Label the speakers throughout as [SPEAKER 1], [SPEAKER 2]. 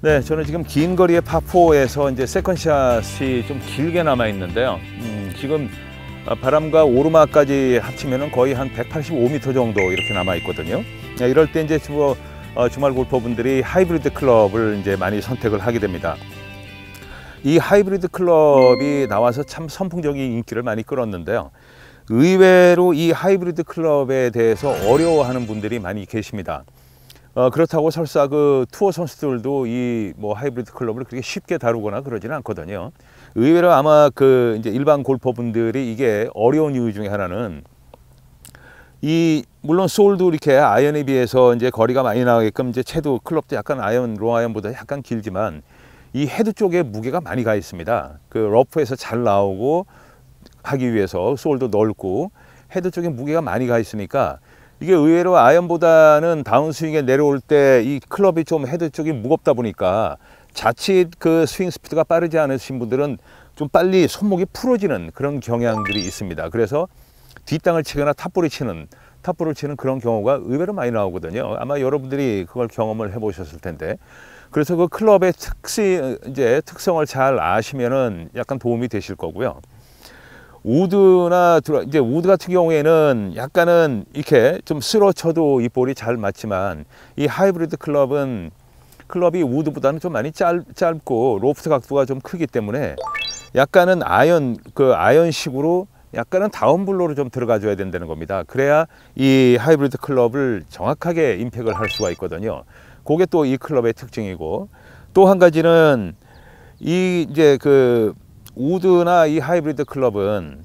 [SPEAKER 1] 네, 저는 지금 긴 거리의 파4에서 이제 세컨샷이 좀 길게 남아 있는데요. 음, 지금 바람과 오르막까지 합치면 거의 한 185m 정도 이렇게 남아 있거든요. 네, 이럴 때 이제 주, 어, 주말 골퍼분들이 하이브리드 클럽을 이제 많이 선택을 하게 됩니다. 이 하이브리드 클럽이 나와서 참 선풍적인 인기를 많이 끌었는데요. 의외로 이 하이브리드 클럽에 대해서 어려워하는 분들이 많이 계십니다. 어, 그렇다고 설사 그 투어 선수들도 이 뭐 하이브리드 클럽을 그렇게 쉽게 다루거나 그러지는 않거든요. 의외로 아마 그 이제 일반 골퍼분들이 이게 어려운 이유 중에 하나는 이 물론 소울도 이렇게 아이언에 비해서 이제 거리가 많이 나가게끔 이제 채도 클럽도 약간 로 아이언보다 약간 길지만 이 헤드 쪽에 무게가 많이 가 있습니다. 그 러프에서 잘 나오고 하기 위해서 소울도 넓고 헤드 쪽에 무게가 많이 가 있으니까 이게 의외로 아이언보다는 다운스윙에 내려올 때 이 클럽이 좀 헤드 쪽이 무겁다 보니까 자칫 그 스윙 스피드가 빠르지 않으신 분들은 좀 빨리 손목이 풀어지는 그런 경향들이 있습니다. 그래서 뒷땅을 치거나 탑볼을 치는 탑볼을 치는 그런 경우가 의외로 많이 나오거든요. 아마 여러분들이 그걸 경험을 해보셨을 텐데 그래서 그 클럽의 특시 이제 특성을 잘 아시면은 약간 도움이 되실 거고요. 우드나 이제 우드 같은 경우에는 약간은 이렇게 좀 쓰러쳐도 이 볼이 잘 맞지만 이 하이브리드 클럽은 클럽이 우드보다는 좀 많이 짧, 짧고 로프트 각도가 좀 크기 때문에 약간은 아이언 그 아이언식으로 약간은 다운블로로 좀 들어가 줘야 된다는 겁니다. 그래야 이 하이브리드 클럽을 정확하게 임팩을 할 수가 있거든요. 그게 또 이 클럽의 특징이고 또 한 가지는 이 이제 그 우드나 이 하이브리드 클럽은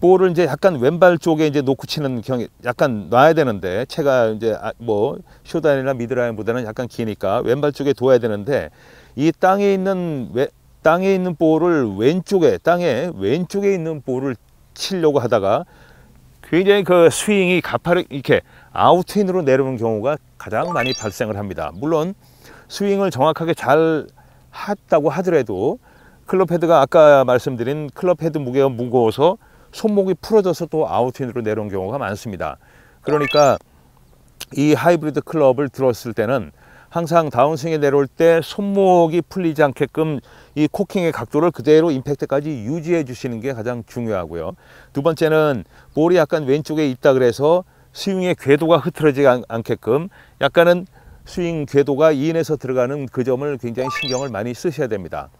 [SPEAKER 1] 볼을 이제 약간 왼발 쪽에 이제 놓고 치는 경우 약간 놔야 되는데 채가 이제 아, 뭐 쇼다인이나 미드라인보다는 약간 기니까 왼발 쪽에 둬야 되는데 이 땅에 있는 왜, 땅에 있는 볼을 왼쪽에 땅에 왼쪽에 있는 볼을 치려고 하다가 굉장히 그 스윙이 가파르 이렇게 아웃인으로 내려오는 경우가 가장 많이 발생을 합니다. 물론 스윙을 정확하게 잘 했다고 하더라도 클럽 헤드가 아까 말씀드린 클럽 헤드 무게가 무거워서 손목이 풀어져서 또 아웃인으로 내려온 경우가 많습니다. 그러니까 이 하이브리드 클럽을 들었을 때는 항상 다운스윙에 내려올 때 손목이 풀리지 않게끔 이 코킹의 각도를 그대로 임팩트까지 유지해 주시는 게 가장 중요하고요. 두 번째는 볼이 약간 왼쪽에 있다 그래서 스윙의 궤도가 흐트러지지 않게끔 약간은 스윙 궤도가 이인해서 들어가는 그 점을 굉장히 신경을 많이 쓰셔야 됩니다.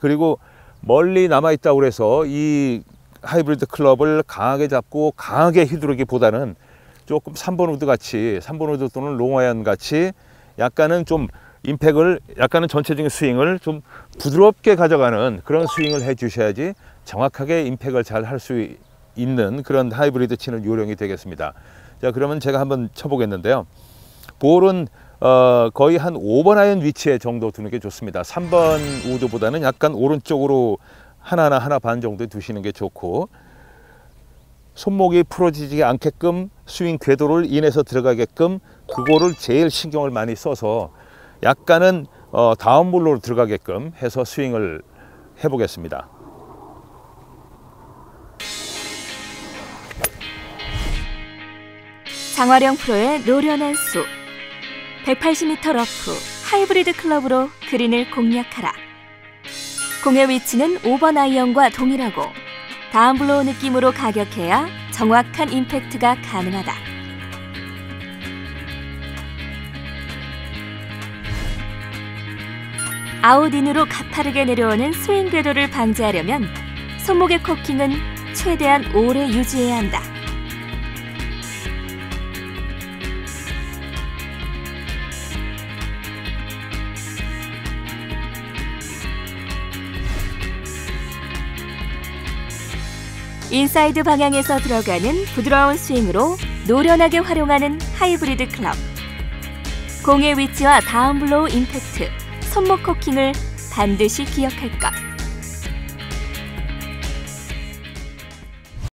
[SPEAKER 1] 그리고 멀리 남아 있다고 그래서 이 하이브리드 클럽을 강하게 잡고 강하게 휘두르기보다는 조금 3번 우드 같이 3번 우드 또는 롱아이언 같이 약간은 좀 임팩을 약간은 전체적인 스윙을 좀 부드럽게 가져가는 그런 스윙을 해 주셔야지 정확하게 임팩을 잘 할 수 있는 그런 하이브리드 치는 요령이 되겠습니다. 자 그러면 제가 한번 쳐보겠는데요. 볼은 어, 거의 한 5번 아이언 위치에 정도 두는 게 좋습니다. 3번 우드보다는 약간 오른쪽으로 하나나 하나 반 정도 두시는 게 좋고 손목이 풀어지지 않게끔 스윙 궤도를 인해서 들어가게끔 그거를 제일 신경을 많이 써서 약간은 어, 다운볼로 들어가게끔 해서 스윙을 해보겠습니다.
[SPEAKER 2] 장화령 프로의 노련한 수 180m 러프 하이브리드 클럽으로 그린을 공략하라. 공의 위치는 5번 아이언과 동일하고 다운블로우 느낌으로 가격해야 정확한 임팩트가 가능하다. 아웃인으로 가파르게 내려오는 스윙 궤도를 방지하려면 손목의 코킹은 최대한 오래 유지해야 한다. 인사이드 방향에서 들어가는 부드러운 스윙으로 노련하게 활용하는 하이브리드 클럽. 공의 위치와 다운블로우 임팩트, 손목 코킹을 반드시 기억할 것.